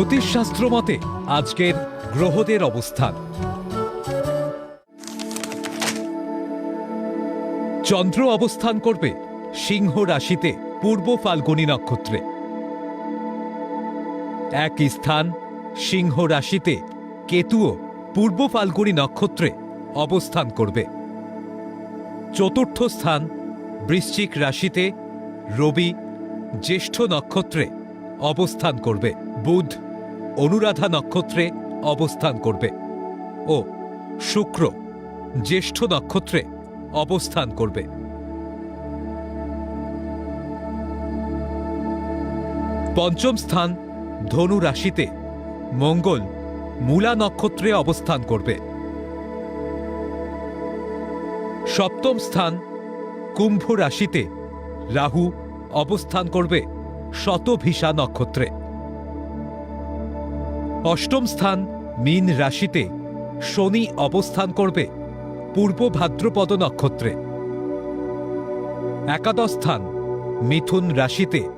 জ্যোতিষশাস্ত্র মতে, আজকের গ্রহদের অবস্থান। চন্দ্র অবস্থান করবে সিংহ রাশিতে পূর্ব ফাল্গুনী নক্ষত্রে। এক স্থান সিংহ রাশিতে কেতুও পূর্ব ফাল্গুনী নক্ষত্রে অবস্থান করবে। চতুর্থ স্থান বৃশ্চিক রাশিতে রবি জ্যেষ্ঠ নক্ষত্রে অবস্থান করবে বুধ। অনুরাধা নক্ষত্রে অবস্থান করবে ও শুক্র জ্যেষ্ঠ নক্ষত্রে অবস্থান করবে। পঞ্চম স্থান ধনু রাশিতে মঙ্গল মূলা নক্ষত্রে অবস্থান করবে। সপ্তম স্থান কুম্ভ রাশিতে রাহু অবস্থান করবে শতভিসা নক্ষত্রে। অষ্টম স্থান মীন রাশিতে শনি অবস্থান করবে পূর্ব ভাদ্রপদ নক্ষত্রে। একাদশ স্থান মিথুন রাশিতে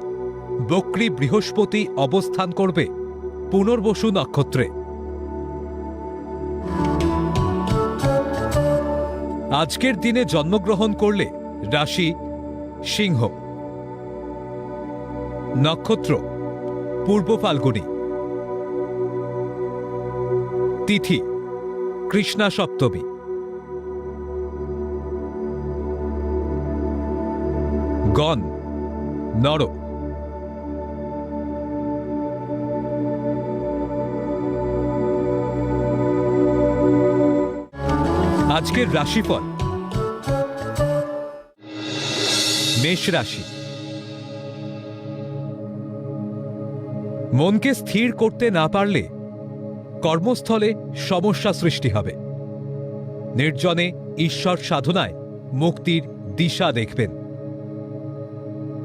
বক্রী বৃহস্পতি অবস্থান করবে পুনর্বসু নক্ষত্রে। আজকের দিনে জন্মগ্রহণ করলে রাশি সিংহ। নক্ষত্র, পূর্ব ফাল্গুনী। তিথি কৃষ্ণা সপ্তমী। গণ নর। আজকের রাশিফল। মেষ রাশি। মনকে স্থির করতে না পারলে কর্মস্থলে সমস্যা সৃষ্টি হবে। নির্জনে ঈশ্বর সাধনায় মুক্তির দিশা দেখবেন।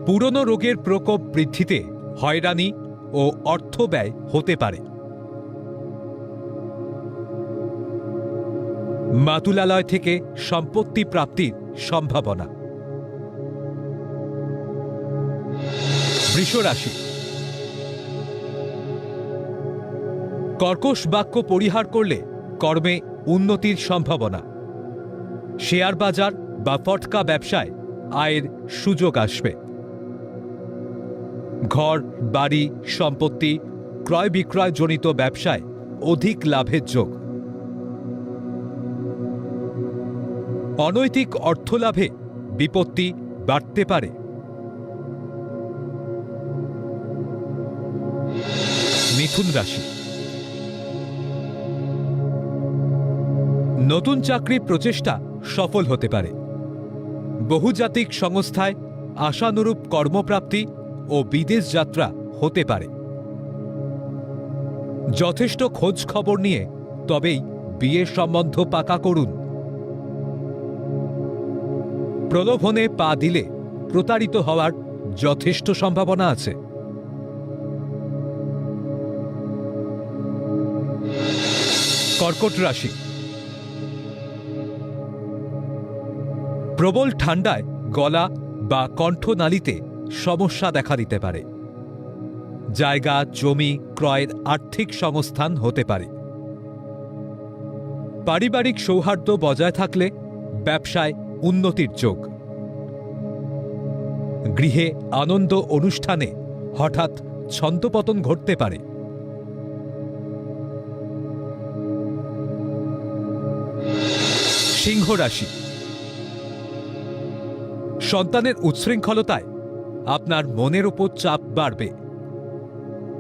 পুরনো রোগের প্রকোপ বৃদ্ধিতে হয়রানি ও অর্থ ব্যয় হতে পারে। মাতুলালয় থেকে সম্পত্তি প্রাপ্তির সম্ভাবনা। বৃষ কর্কশ বাক্য পরিহার করলে কর্মে উন্নতির সম্ভাবনা। শেয়ার বাজার বা ফটকা ব্যবসায় আয়ের সুযোগ আসবে। ঘর, বাড়ি, সম্পত্তি, ক্রয় বিক্রয় জনিত ব্যবসায় অধিক লাভের যোগ। অনৈতিক অর্থলাভে বিপত্তি বাড়তে পারে। মিথুন রাশি নতুন চাকরির প্রচেষ্টা সফল হতে পারে। বহুজাতিক সংস্থায় আশানুরূপ কর্মপ্রাপ্তি ও বিদেশ যাত্রা হতে পারে। যথেষ্ট খোঁজ খবর নিয়ে তবেই বিয়ের সম্বন্ধ পাকা করুন। প্রলোভনে পা দিলে প্রতারিত হওয়ার যথেষ্ট সম্ভাবনা আছে। কর্কট রাশি প্রবল ঠান্ডায় গলা বা কণ্ঠনালীতে সমস্যা দেখা দিতে পারে। জায়গা, জমি ক্রয়ের আর্থিক সংস্থান হতে পারে। পারিবারিক সৌহার্দ্য বজায় থাকলে ব্যবসায় উন্নতির যোগ। গৃহে আনন্দ অনুষ্ঠানে হঠাৎ ছন্দপতন ঘটতে পারে। সিংহ রাশি সন্তানের উচ্ছৃঙ্খলতায় আপনার মনের ওপর চাপ বাড়বে।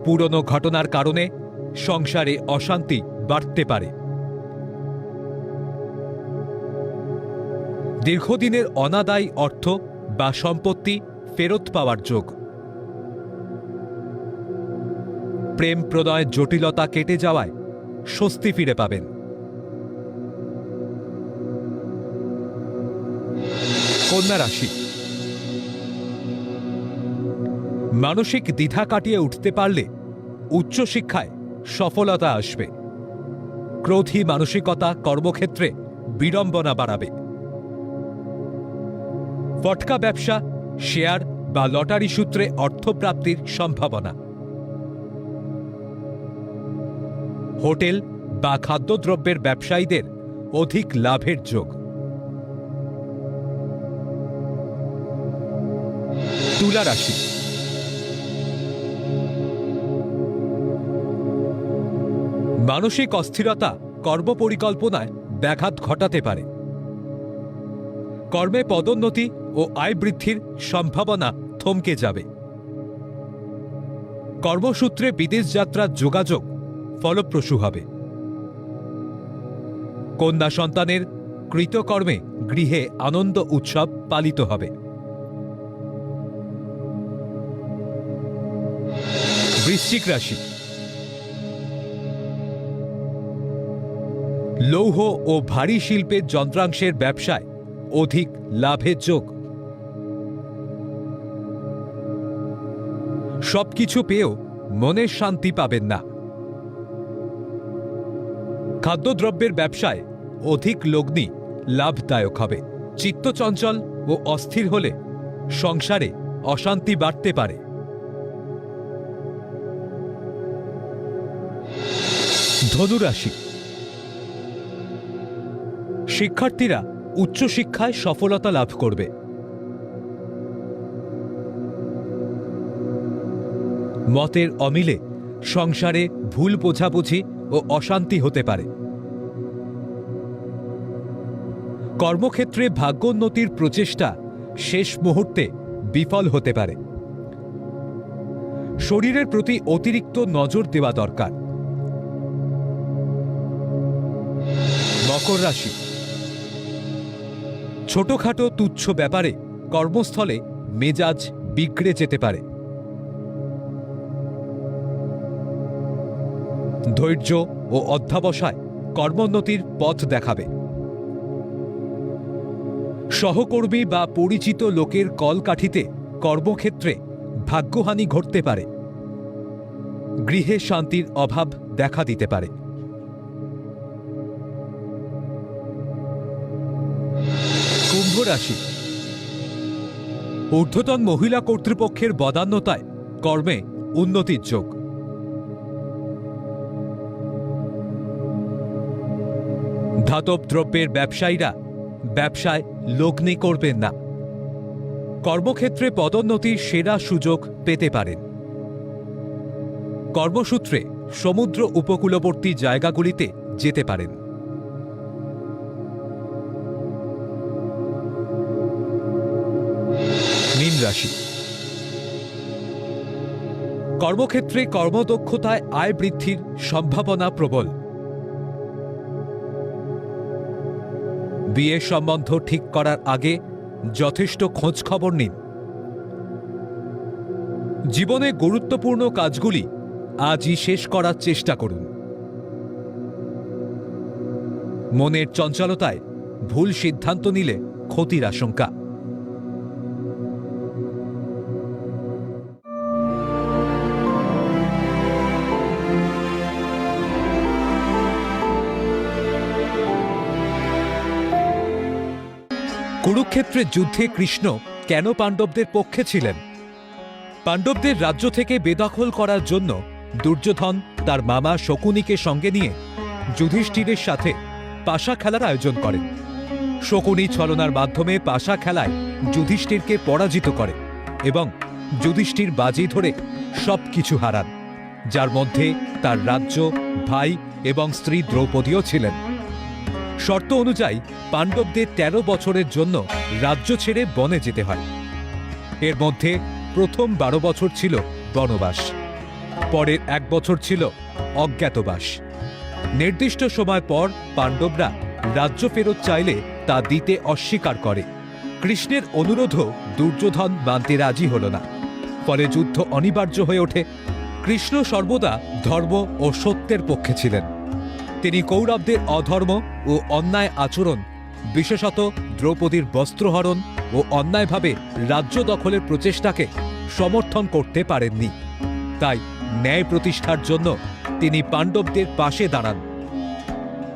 পুরনো ঘটনার কারণে সংসারে অশান্তি বাড়তে পারে। দীর্ঘদিনের অনাদায়ী অর্থ বা সম্পত্তি ফেরত পাওয়ার যোগ। প্রেম প্রণয় জটিলতা কেটে যাওয়ায় স্বস্তি ফিরে পাবেন। কন্যা রাশি। মানসিক দ্বিধা কাটিয়ে উঠতে পারলে উচ্চশিক্ষায় সফলতা আসবে। ক্রোধী মানসিকতা কর্মক্ষেত্রে বিড়ম্বনা বাড়াবে। ফটকা ব্যবসা, শেয়ার বা লটারি সূত্রে অর্থপ্রাপ্তির সম্ভাবনা। হোটেল বা খাদ্যদ্রব্যের ব্যবসায়ীদের অধিক লাভের যোগ। তুলা রাশি। মানসিক অস্থিরতা কর্মপরিকল্পনায় ব্যাঘাত ঘটাতে পারে। কর্মে পদোন্নতি ও আয় বৃদ্ধির সম্ভাবনা থমকে যাবে। কর্মসূত্রে বিদেশ যাত্রার যোগাযোগ ফলপ্রসূ হবে। কন্যা সন্তানের কৃতকর্মে গৃহে আনন্দ উৎসব পালিত হবে। বৃশ্চিক রাশি। লৌহ ও ভারী শিল্পের যন্ত্রাংশের ব্যবসায় অধিক লাভের যোগ। সবকিছু পেয়েও মনের শান্তি পাবেন না। খাদ্যদ্রব্যের ব্যবসায় অধিক লগ্নি লাভদায়ক হবে। চিত্তচঞ্চল ও অস্থির হলে সংসারে অশান্তি বাড়তে পারে। ধনুরাশি। শিক্ষার্থীরা উচ্চশিক্ষায় সফলতা লাভ করবে। মতের অমিলে সংসারে ভুল বোঝাবুঝি ও অশান্তি হতে পারে। কর্মক্ষেত্রে ভাগ্যোন্নতির প্রচেষ্টা শেষ মুহূর্তে বিফল হতে পারে। শরীরের প্রতি অতিরিক্ত নজর দেওয়া দরকার। মকর রাশি। ছোটখাটো তুচ্ছ ব্যাপারে কর্মস্থলে মেজাজ বিগড়ে যেতে পারে। ধৈর্য ও অধ্যাবসায় কর্মোন্নতির পথ দেখাবে। সহকর্মী বা পরিচিত লোকের কলকাঠিতে কর্মক্ষেত্রে ভাগ্যহানি ঘটতে পারে। গৃহে শান্তির অভাব দেখা দিতে পারে। রাশি ঊর্ধ্বতন মহিলা কর্তৃপক্ষের বদান্যতায় কর্মে উন্নতির যোগ। ধাতব দ্রব্যের ব্যবসায়ীরা ব্যবসায় লগ্নি করবেন না। কর্মক্ষেত্রে পদোন্নতির সেরা সুযোগ পেতে পারেন। কর্মসূত্রে সমুদ্র উপকূলবর্তী জায়গাগুলিতে যেতে পারেন। রাশি কর্মক্ষেত্রে কর্মদক্ষতায় আয় বৃদ্ধির সম্ভাবনা প্রবল। বিয়ে সম্বন্ধ ঠিক করার আগে যথেষ্ট খোঁজ খবর নিন। জীবনে গুরুত্বপূর্ণ কাজগুলি আজই শেষ করার চেষ্টা করুন। মনের চঞ্চলতায় ভুল সিদ্ধান্ত নিলে ক্ষতির আশঙ্কা। কুরুক্ষেত্রের যুদ্ধে কৃষ্ণ কেন পাণ্ডবদের পক্ষে ছিলেন? পাণ্ডবদের রাজ্য থেকে বেদখল করার জন্য দুর্যোধন তার মামা শকুনিকে সঙ্গে নিয়ে যুধিষ্ঠিরের সাথে পাশা খেলার আয়োজন করেন। শকুনি ছলনার মাধ্যমে পাশা খেলায় যুধিষ্ঠিরকে পরাজিত করে এবং যুধিষ্ঠির বাজি ধরে সব কিছু হারান, যার মধ্যে তার রাজ্য, ভাই এবং স্ত্রী দ্রৌপদীও ছিলেন। শর্ত অনুযায়ী পাণ্ডবদের ১৩ বছরের জন্য রাজ্য ছেড়ে বনে যেতে হয়। এর মধ্যে প্রথম বারো বছর ছিল বনবাস, পরের এক বছর ছিল অজ্ঞাতবাস। নির্দিষ্ট সময় পর পাণ্ডবরা রাজ্য ফেরত চাইলে তা দিতে অস্বীকার করে। কৃষ্ণের অনুরোধও দুর্যোধন মানতে রাজি হল না। ফলে যুদ্ধ অনিবার্য হয়ে ওঠে। কৃষ্ণ সর্বদা ধর্ম ও সত্যের পক্ষে ছিলেন। তিনি কৌরবদের অধর্ম ও অন্যায় আচরণ, বিশেষত দ্রৌপদীর বস্ত্রহরণ ও অন্যায়ভাবে রাজ্য দখলের প্রচেষ্টাকে সমর্থন করতে পারেননি। তাই ন্যায় প্রতিষ্ঠার জন্য তিনি পাণ্ডবদের পাশে দাঁড়ান।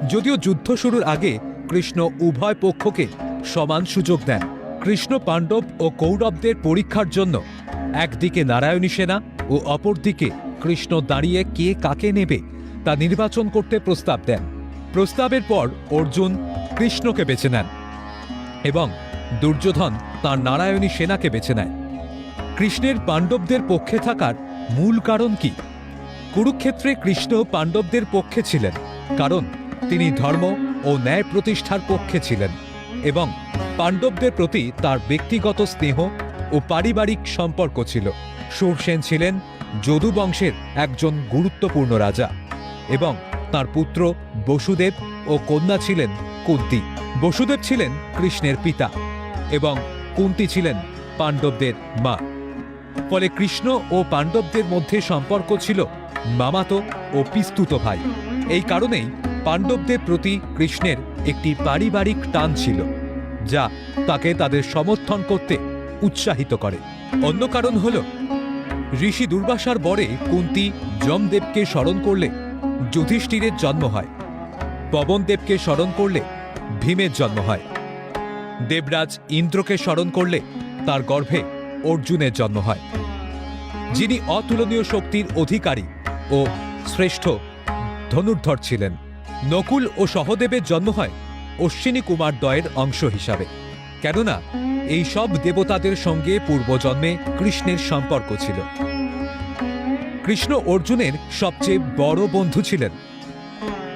যদিও যুদ্ধ শুরুর আগে কৃষ্ণ উভয় পক্ষকে সমান সুযোগ দেন। কৃষ্ণ পাণ্ডব ও কৌরবদের পরীক্ষার জন্য একদিকে নারায়ণী সেনা ও অপরদিকে কৃষ্ণ দাঁড়িয়ে কে কাকে নেবে তা নির্বাচন করতে প্রস্তাব দেন। প্রস্তাবের পর অর্জুন কৃষ্ণকে বেছে নেন এবং দুর্যোধন তার নারায়ণী সেনাকে বেছে নেয়। কৃষ্ণের পাণ্ডবদের পক্ষে থাকার মূল কারণ কি? কুরুক্ষেত্রে কৃষ্ণ পাণ্ডবদের পক্ষে ছিলেন, কারণ তিনি ধর্ম ও ন্যায় প্রতিষ্ঠার পক্ষে ছিলেন এবং পাণ্ডবদের প্রতি তার ব্যক্তিগত স্নেহ ও পারিবারিক সম্পর্ক ছিল। সুরসেন ছিলেন যদু বংশের একজন গুরুত্বপূর্ণ রাজা। এবং তার পুত্র বসুদেব ও কন্যা ছিলেন কুন্তি। বসুদেব ছিলেন কৃষ্ণের পিতা এবং কুন্তি ছিলেন পাণ্ডবদের মা। ফলে কৃষ্ণ ও পাণ্ডবদের মধ্যে সম্পর্ক ছিল মামাতো ও পিস্তুত ভাই। এই কারণেই পাণ্ডবদের প্রতি কৃষ্ণের একটি পারিবারিক টান ছিল, যা তাকে তাদের সমর্থন করতে উৎসাহিত করে। অন্য কারণ হল, ঋষি দুর্বাসার বরে কুন্তি যমদেবকে স্মরণ করলে যুধিষ্ঠিরের জন্ম হয়। পবনদেবকে স্মরণ করলে ভীমের জন্ম হয়। দেবরাজ ইন্দ্রকে স্মরণ করলে তার গর্ভে অর্জুনের জন্ম হয়। যিনি অতুলনীয় শক্তির অধিকারী ও শ্রেষ্ঠ ধনুর্ধর ছিলেন। নকুল ও সহদেবের জন্ম হয় অশ্বিনী কুমার দয়ের অংশ হিসাবে। কেননা, এই সব দেবতাদের সঙ্গে পূর্বজন্মে কৃষ্ণের সম্পর্ক ছিল। কৃষ্ণ অর্জুনের সবচেয়ে বড় বন্ধু ছিলেন।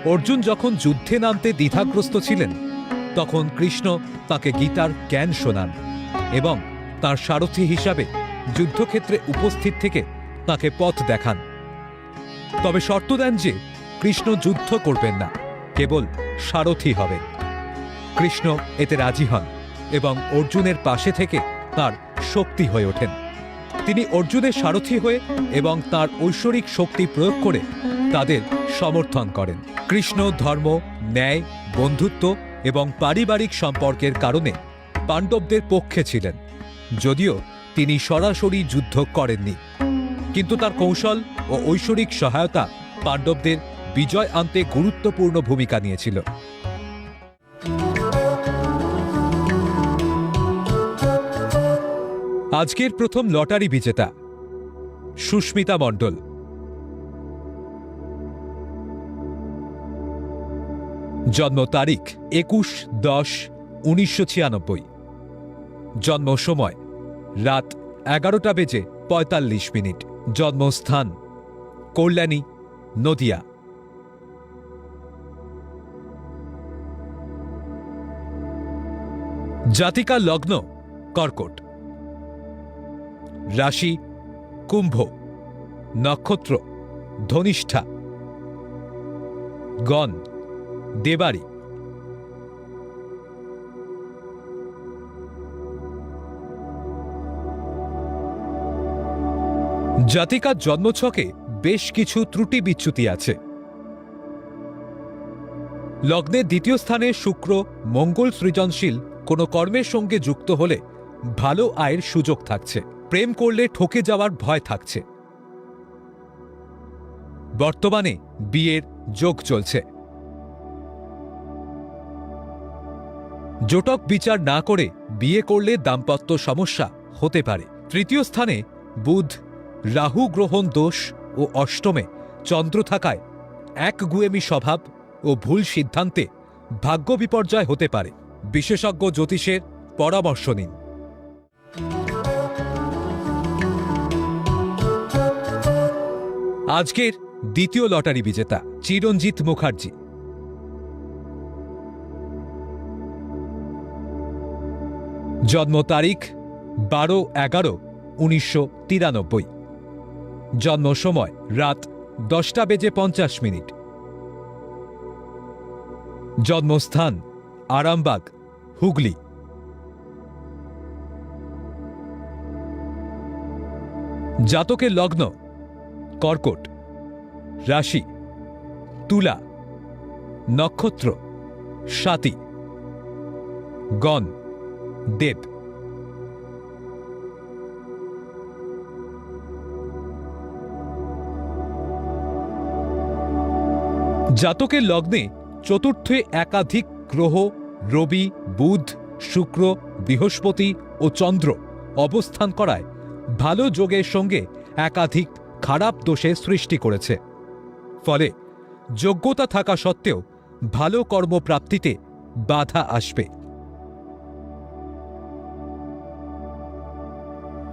অর্জুন যখন যুদ্ধে নামতে দ্বিধাগ্রস্ত ছিলেন, তখন কৃষ্ণ তাকে গীতার জ্ঞান শোনান এবং তার সারথি হিসাবে যুদ্ধক্ষেত্রে উপস্থিত থেকে তাকে পথ দেখান। তবে শর্ত দেন যে, কৃষ্ণ যুদ্ধ করবেন না, কেবল সারথি হবেন। কৃষ্ণ এতে রাজি হন এবং অর্জুনের পাশে থেকে তার শক্তি হয়ে ওঠেন। তিনি অর্জুনের সারথি হয়ে এবং তার ঐশ্বরিক শক্তি প্রয়োগ করে তাদের সমর্থন করেন। কৃষ্ণ, ধর্ম, ন্যায়, বন্ধুত্ব এবং পারিবারিক সম্পর্কের কারণে পাণ্ডবদের পক্ষে ছিলেন। যদিও তিনি সরাসরি যুদ্ধ করেননি। কিন্তু তার কৌশল ও ঐশ্বরিক সহায়তা পাণ্ডবদের বিজয় আনতে গুরুত্বপূর্ণ ভূমিকা নিয়েছিল। আজকের প্রথম লটারি বিজেতা, সুস্মিতা মণ্ডল। জন্ম তারিখ একুশ দশ উনিশশো ছিয়ানব্বই। জন্ম সময় রাত এগারোটা বেজে পঁয়তাল্লিশ মিনিট। জন্মস্থান কল্যাণী, নদিয়া। জাতিকা লগ্ন কর্কট। রাশি, কুম্ভ, নক্ষত্র, ধনিষ্ঠা, গণ, দেবারি। জাতিকার জন্মছকে বেশ কিছু ত্রুটি বিচ্যুতি আছে। লগ্নের দ্বিতীয় স্থানে শুক্র, মঙ্গল সৃজনশীল কোনো কর্মের সঙ্গে যুক্ত হলে ভালো আয়ের সুযোগ থাকছে। প্রেম করলে ঠকে যাওয়ার ভয় থাকছে। বর্তমানে বিয়ের যোগ চলছে। জোটক বিচার না করে বিয়ে করলে দাম্পত্য সমস্যা হতে পারে। তৃতীয় স্থানে বুধ, রাহু গ্রহণ দোষ ও অষ্টমে চন্দ্র থাকায় এক গুয়েমি স্বভাব ও ভুল সিদ্ধান্তে ভাগ্য বিপর্যয় হতে পারে। বিশেষজ্ঞ জ্যোতিষের পরামর্শ নিন। আজকের দ্বিতীয় লটারি বিজেতা, চিরঞ্জিত মুখার্জি। জন্ম তারিখ বারো এগারো উনিশশো তিরানব্বই। জন্ম সময় রাত দশটা বেজে পঞ্চাশ মিনিট। জন্মস্থান আরামবাগ, হুগলি। জাতকের লগ্ন কর্কট, রাশি, তুলা, নক্ষত্র, সাতি, গণ, দেব। জাতকের লগ্নে চতুর্থে একাধিক গ্রহ, রবি, বুধ, শুক্র, বৃহস্পতি ও চন্দ্র অবস্থান করায় ভালো যোগের সঙ্গে একাধিক খারাপ দোষে সৃষ্টি করেছে। ফলে যোগ্যতা থাকা সত্ত্বেও ভালো কর্মপ্রাপ্তিতে বাধা আসবে।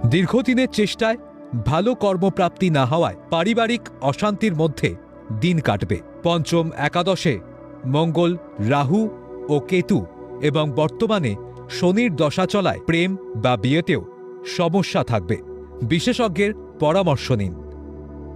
দীর্ঘদিনের চেষ্টায় ভালো কর্মপ্রাপ্তি না হওয়ায় পারিবারিক অশান্তির মধ্যে দিন কাটবে। পঞ্চম একাদশে মঙ্গল রাহু ও কেতু এবং বর্তমানে শনির দশা চলায় প্রেম বা বিয়েতেও সমস্যা থাকবে। বিশেষজ্ঞের পরামর্শ নিন।